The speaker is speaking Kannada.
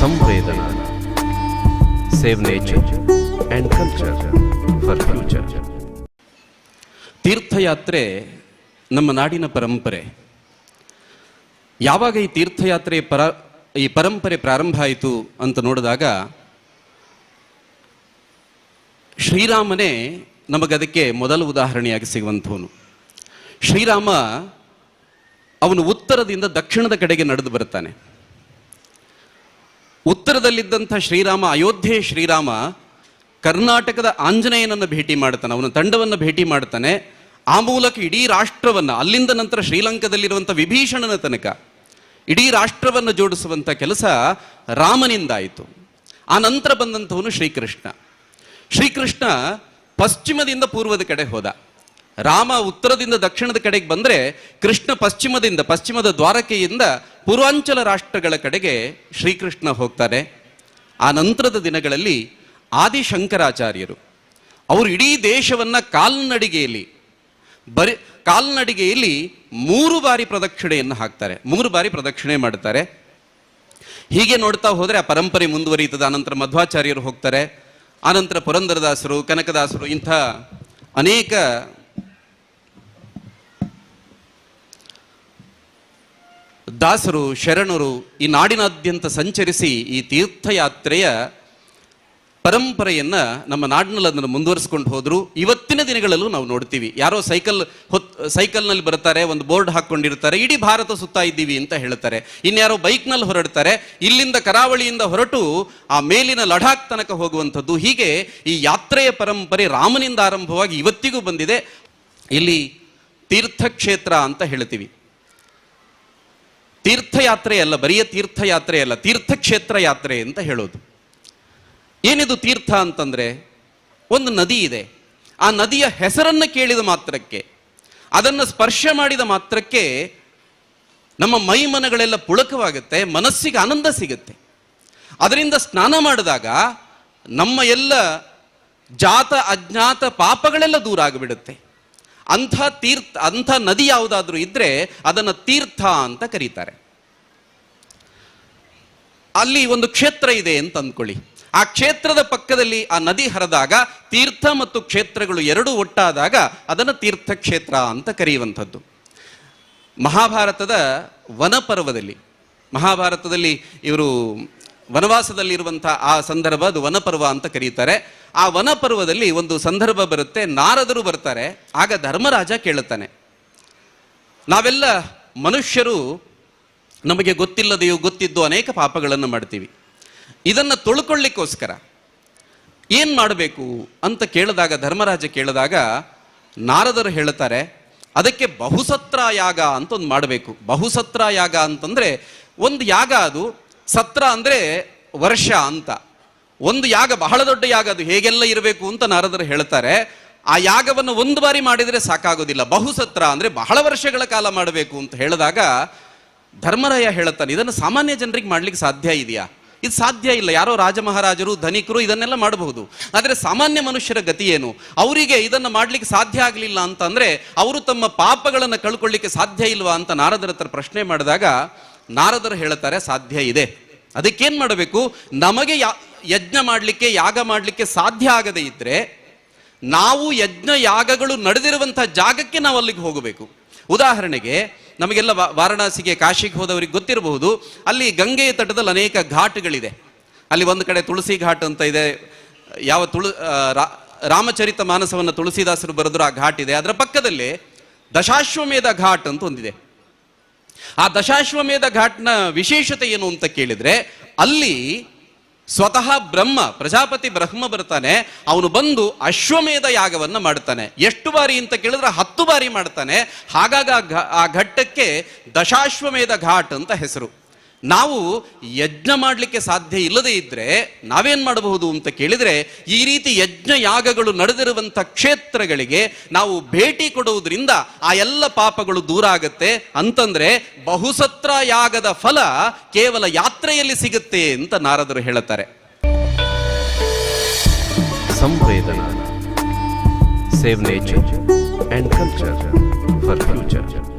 ಸಂವೇದನ. Save nature and culture for future ತೀರ್ಥಯಾತ್ರೆ ನಮ್ಮ ನಾಡಿನ ಪರಂಪರೆ. ಯಾವಾಗ ಈ ತೀರ್ಥಯಾತ್ರೆ ಪರ, ಈ ಪರಂಪರೆ ಪ್ರಾರಂಭ ಆಯಿತು ಅಂತ ನೋಡಿದಾಗ ಶ್ರೀರಾಮನೇ ನಮಗದಕ್ಕೆ ಮೊದಲ ಉದಾಹರಣೆಯಾಗಿ ಸಿಗುವಂಥವನು. ಶ್ರೀರಾಮ ಅವನು ಉತ್ತರದಿಂದ ದಕ್ಷಿಣದ ಕಡೆಗೆ ನಡೆದು ಬರ್ತಾನೆ ಉತ್ತರದಲ್ಲಿದ್ದಂಥ ಶ್ರೀರಾಮ, ಅಯೋಧ್ಯೆ ಶ್ರೀರಾಮ ಕರ್ನಾಟಕದ ಆಂಜನೇಯನನ್ನು ಭೇಟಿ ಮಾಡ್ತಾನೆ, ಅವನ ತಂಡವನ್ನು ಭೇಟಿ ಮಾಡ್ತಾನೆ. ಆ ಮೂಲಕ ಇಡೀ ರಾಷ್ಟ್ರವನ್ನು, ಅಲ್ಲಿಂದ ನಂತರ ಶ್ರೀಲಂಕಾದಲ್ಲಿರುವಂಥ ವಿಭೀಷಣನ ತನಕ ಇಡೀ ರಾಷ್ಟ್ರವನ್ನು ಜೋಡಿಸುವಂಥ ಕೆಲಸ ರಾಮನಿಂದಾಯಿತು. ಆ ನಂತರ ಬಂದಂಥವನು ಶ್ರೀಕೃಷ್ಣ. ಶ್ರೀಕೃಷ್ಣ ಪಶ್ಚಿಮದಿಂದ ಪೂರ್ವದ ಕಡೆ ಹೋದ. ರಾಮ ಉತ್ತರದಿಂದ ದಕ್ಷಿಣದ ಕಡೆಗೆ ಬಂದರೆ ಕೃಷ್ಣ ಪಶ್ಚಿಮದಿಂದ, ಪಶ್ಚಿಮದ ದ್ವಾರಕೆಯಿಂದ ಪೂರ್ವಾಂಚಲ ರಾಷ್ಟ್ರಗಳ ಕಡೆಗೆ ಶ್ರೀಕೃಷ್ಣ ಹೋಗ್ತಾರೆ ಆ ನಂತರದ ದಿನಗಳಲ್ಲಿ ಆದಿಶಂಕರಾಚಾರ್ಯರು ಅವರು ಇಡೀ ದೇಶವನ್ನು ಕಾಲ್ನಡಿಗೆಯಲ್ಲಿ, ಬರಿ ಕಾಲ್ನಡಿಗೆಯಲ್ಲಿ ಮೂರು ಬಾರಿ ಪ್ರದಕ್ಷಿಣೆಯನ್ನು ಹಾಕ್ತಾರೆ, ಮೂರು ಬಾರಿ ಪ್ರದಕ್ಷಿಣೆ ಮಾಡ್ತಾರೆ. ಹೀಗೆ ನೋಡ್ತಾ ಹೋದರೆ ಆ ಪರಂಪರೆ ಮುಂದುವರಿಯುತ್ತದೆ ಆನಂತರ ಮಧ್ವಾಚಾರ್ಯರು ಹೋಗ್ತಾರೆ. ಆನಂತರ ಪುರಂದರದಾಸರು, ಕನಕದಾಸರು ಇಂಥ ಅನೇಕ ದಾಸರು, ಶರಣರು ಈ ನಾಡಿನಾದ್ಯಂತ ಸಂಚರಿಸಿ ಈ ತೀರ್ಥಯಾತ್ರೆಯ ಪರಂಪರೆಯನ್ನು ನಮ್ಮ ನಾಡಿನಲ್ಲಿ ಅದನ್ನು ಮುಂದುವರಿಸ್ಕೊಂಡು ಹೋದರು. ಇವತ್ತಿನ ದಿನಗಳಲ್ಲೂ ನಾವು ನೋಡ್ತೀವಿ. ಯಾರೋ ಸೈಕಲ್ ಹೊತ್, ಸೈಕಲ್ನಲ್ಲಿ ಬರ್ತಾರೆ ಒಂದು ಬೋರ್ಡ್ ಹಾಕ್ಕೊಂಡಿರ್ತಾರೆ ಇಡೀ ಭಾರತ ಸುತ್ತಾ ಇದ್ದೀವಿ ಅಂತ ಹೇಳ್ತಾರೆ. ಇನ್ಯಾರೋ ಬೈಕ್ನಲ್ಲಿ ಹೊರಡ್ತಾರೆ. ಇಲ್ಲಿಂದ ಕರಾವಳಿಯಿಂದ ಹೊರಟು ಆ ಮೇಲಿನ ಲಡಾಖ್ ತನಕ ಹೋಗುವಂಥದ್ದು. ಹೀಗೆ ಈ ಯಾತ್ರೆಯ ಪರಂಪರೆ ರಾಮನಿಂದ ಆರಂಭವಾಗಿ ಇವತ್ತಿಗೂ ಬಂದಿದೆ. ಇಲ್ಲಿ ತೀರ್ಥಕ್ಷೇತ್ರ ಅಂತ ಹೇಳ್ತೀವಿ. ತೀರ್ಥಯಾತ್ರೆ ಅಲ್ಲ ಬರಿಯ ತೀರ್ಥಯಾತ್ರೆ ಅಲ್ಲ ತೀರ್ಥಕ್ಷೇತ್ರ ಯಾತ್ರೆ ಅಂತ ಹೇಳೋದು. ಏನಿದು ತೀರ್ಥ ಅಂತಂದರೆ, ಒಂದು ನದಿ ಇದೆ. ಆ ನದಿಯ ಹೆಸರನ್ನು ಕೇಳಿದ ಮಾತ್ರಕ್ಕೆ, ಅದನ್ನು ಸ್ಪರ್ಶ ಮಾಡಿದ ಮಾತ್ರಕ್ಕೆ ನಮ್ಮ ಮೈ ಮನಗಳೆಲ್ಲ ಪುಳಕವಾಗುತ್ತೆ, ಮನಸ್ಸಿಗೆ ಆನಂದ ಸಿಗುತ್ತೆ. ಅದರಿಂದ ಸ್ನಾನ ಮಾಡಿದಾಗ ನಮ್ಮ ಎಲ್ಲ ಜಾತ, ಅಜ್ಞಾತ ಪಾಪಗಳೆಲ್ಲ ದೂರ ಆಗಿಬಿಡುತ್ತೆ. ಅಂಥ ತೀರ್ಥ, ಅಂಥ ನದಿ ಯಾವುದಾದ್ರೂ ಇದ್ರೆ ಅದನ್ನು ತೀರ್ಥ ಅಂತ ಕರೀತಾರೆ. ಅಲ್ಲಿ ಒಂದು ಕ್ಷೇತ್ರ ಇದೆ ಅಂತ ಅಂದ್ಕೊಳ್ಳಿ. ಆ ಕ್ಷೇತ್ರದ ಪಕ್ಕದಲ್ಲಿ ಆ ನದಿ ಹರಿದಾಗ ತೀರ್ಥ ಮತ್ತು ಕ್ಷೇತ್ರಗಳು ಎರಡೂ ಒಟ್ಟಾದಾಗ ಅದನ್ನು ತೀರ್ಥಕ್ಷೇತ್ರ ಅಂತ ಕರೆಯುವಂಥದ್ದು. ಮಹಾಭಾರತದ ವನಪರ್ವದಲ್ಲಿ, ಮಹಾಭಾರತದಲ್ಲಿ ಇವರು ವನವಾಸದಲ್ಲಿರುವಂಥ ಆ ಸಂದರ್ಭ ಅದು ವನಪರ್ವ ಅಂತ ಕರೀತಾರೆ. ಆ ವನಪರ್ವದಲ್ಲಿ ಒಂದು ಸಂದರ್ಭ ಬರುತ್ತೆ, ನಾರದರು ಬರ್ತಾರೆ, ಆಗ ಧರ್ಮರಾಜ ಕೇಳುತ್ತಾನೆ. ನಾವೆಲ್ಲ ಮನುಷ್ಯರು ನಮಗೆ ಗೊತ್ತಿಲ್ಲದೆಯೋ ಗೊತ್ತಿದ್ದು ಅನೇಕ ಪಾಪಗಳನ್ನು ಮಾಡ್ತೀವಿ. ಇದನ್ನು ತೊಳ್ಕೊಳ್ಳಿಕ್ಕೋಸ್ಕರ ಏನು ಮಾಡಬೇಕು ಅಂತ ಕೇಳಿದಾಗ, ಧರ್ಮರಾಜ ಕೇಳಿದಾಗ ನಾರದರು ಹೇಳುತ್ತಾರೆ, ಅದಕ್ಕೆ ಬಹುಸತ್ರ ಯಾಗ ಅಂತ ಒಂದು ಮಾಡಬೇಕು. ಬಹುಸತ್ರ ಯಾಗ ಅಂತಂದರೆ ಒಂದು ಯಾಗ ಅದು ಸತ್ರ ಅಂದರೆ ವರ್ಷ ಅಂತ. ಒಂದು ಯಾಗ ಬಹಳ ದೊಡ್ಡ ಯಾಗ ಅದು. ಹೇಗೆಲ್ಲ ಇರಬೇಕು ಅಂತ ನಾರದರು ಹೇಳ್ತಾರೆ. ಆ ಯಾಗವನ್ನು ಒಂದು ಬಾರಿ ಮಾಡಿದರೆ ಸಾಕಾಗೋದಿಲ್ಲ. ಬಹುಸತ್ರ ಅಂದರೆ ಬಹಳ ವರ್ಷಗಳ ಕಾಲ ಮಾಡಬೇಕು ಅಂತ ಹೇಳಿದಾಗ ಧರ್ಮರಾಯ ಹೇಳುತ್ತಾನೆ, ಇದನ್ನು ಸಾಮಾನ್ಯ ಜನರಿಗೆ ಮಾಡ್ಲಿಕ್ಕೆ ಸಾಧ್ಯ ಇದೆಯಾ? ಇದು ಸಾಧ್ಯ ಇಲ್ಲ. ಯಾರೋ ರಾಜ ಮಹಾರಾಜರು ಧನಿಕರು ಇದನ್ನೆಲ್ಲ ಮಾಡಬಹುದು. ಆದರೆ ಸಾಮಾನ್ಯ ಮನುಷ್ಯರ ಗತಿ ಏನು? ಅವರಿಗೆ ಇದನ್ನು ಮಾಡ್ಲಿಕ್ಕೆ ಸಾಧ್ಯ ಆಗಲಿಲ್ಲ ಅಂತಂದ್ರೆ ಅವರು ತಮ್ಮ ಪಾಪಗಳನ್ನು ಕಳ್ಕೊಳ್ಳಿಕ್ಕೆ ಸಾಧ್ಯ ಇಲ್ವಾ ಅಂತ ನಾರದರ ಹತ್ರ ಪ್ರಶ್ನೆ ಮಾಡಿದಾಗ ನಾರದರು ಹೇಳುತ್ತಾರೆ, ಸಾಧ್ಯ ಇದೆ. ಅದಕ್ಕೇನ್ ಮಾಡಬೇಕು? ನಮಗೆ ಯಜ್ಞ ಮಾಡಲಿಕ್ಕೆ, ಯಾಗ ಮಾಡಲಿಕ್ಕೆ ಸಾಧ್ಯ ಆಗದೇ ಇದ್ರೆ, ನಾವು ಯಜ್ಞ ಯಾಗಗಳು ನಡೆದಿರುವಂತಹ ಜಾಗಕ್ಕೆ ನಾವು ಅಲ್ಲಿಗೆ ಹೋಗಬೇಕು. ಉದಾಹರಣೆಗೆ, ನಮಗೆಲ್ಲ ವಾರಣಾಸಿಗೆ ಕಾಶಿಗೆ ಹೋದವರಿಗೆ ಗೊತ್ತಿರಬಹುದು, ಅಲ್ಲಿ ಗಂಗೆಯ ತಟದಲ್ಲಿ ಅನೇಕ ಘಾಟ್ಗಳಿದೆ. ಅಲ್ಲಿ ಒಂದು ಕಡೆ ತುಳಸಿ ಘಾಟ್ ಅಂತ ಇದೆ, ಯಾವ ತುಳು ರಾಮಚರಿತ ಮಾನಸವನ್ನು ತುಳಸಿದಾಸರು ಬರೆದ್ರು ಆ ಘಾಟ್ ಇದೆ. ಅದರ ಪಕ್ಕದಲ್ಲಿ ದಶಾಶ್ವಮೇಧ ಘಾಟ್ ಅಂತ ಒಂದಿದೆ. ಆ ದಶಾಶ್ವಮೇಧ ಘಾಟ್ನ ವಿಶೇಷತೆ ಏನು ಅಂತ ಕೇಳಿದ್ರೆ, ಅಲ್ಲಿ ಸ್ವತಃ ಬ್ರಹ್ಮ, ಪ್ರಜಾಪತಿ ಬ್ರಹ್ಮ ಬರ್ತಾನೆ, ಅವನು ಬಂದು ಅಶ್ವಮೇಧ ಯಾಗವನ್ನ ಮಾಡ್ತಾನೆ. ಎಷ್ಟು ಬಾರಿ ಅಂತ ಕೇಳಿದ್ರೆ ಹತ್ತು ಬಾರಿ ಮಾಡ್ತಾನೆ. ಹಾಗಾಗಿ ಆ ಘಟ್ಟಕ್ಕೆ ದಶಾಶ್ವಮೇಧ ಘಾಟ್ ಅಂತ ಹೆಸರು. ನಾವು ಯಜ್ಞ ಮಾಡಲಿಕ್ಕೆ ಸಾಧ್ಯ ಇಲ್ಲದೇ ಇದ್ರೆ ನಾವೇನ್ ಮಾಡಬಹುದು ಅಂತ ಕೇಳಿದ್ರೆ ಈ ರೀತಿ ಯಜ್ಞ ಯಾಗಗಳು ನಡೆದಿರುವಂತ ಕ್ಷೇತ್ರಗಳಿಗೆ ನಾವು ಭೇಟಿ ಕೊಡುವುದರಿಂದ ಆ ಎಲ್ಲ ಪಾಪಗಳು ದೂರ ಆಗತ್ತೆ. ಅಂತಂದ್ರೆ ಬಹುಸತ್ರ ಯಾಗದ ಫಲ ಕೇವಲ ಯಾತ್ರೆಯಲ್ಲಿ ಸಿಗುತ್ತೆ ಅಂತ ನಾರದರು ಹೇಳುತ್ತಾರೆ. Save nature and culture for future.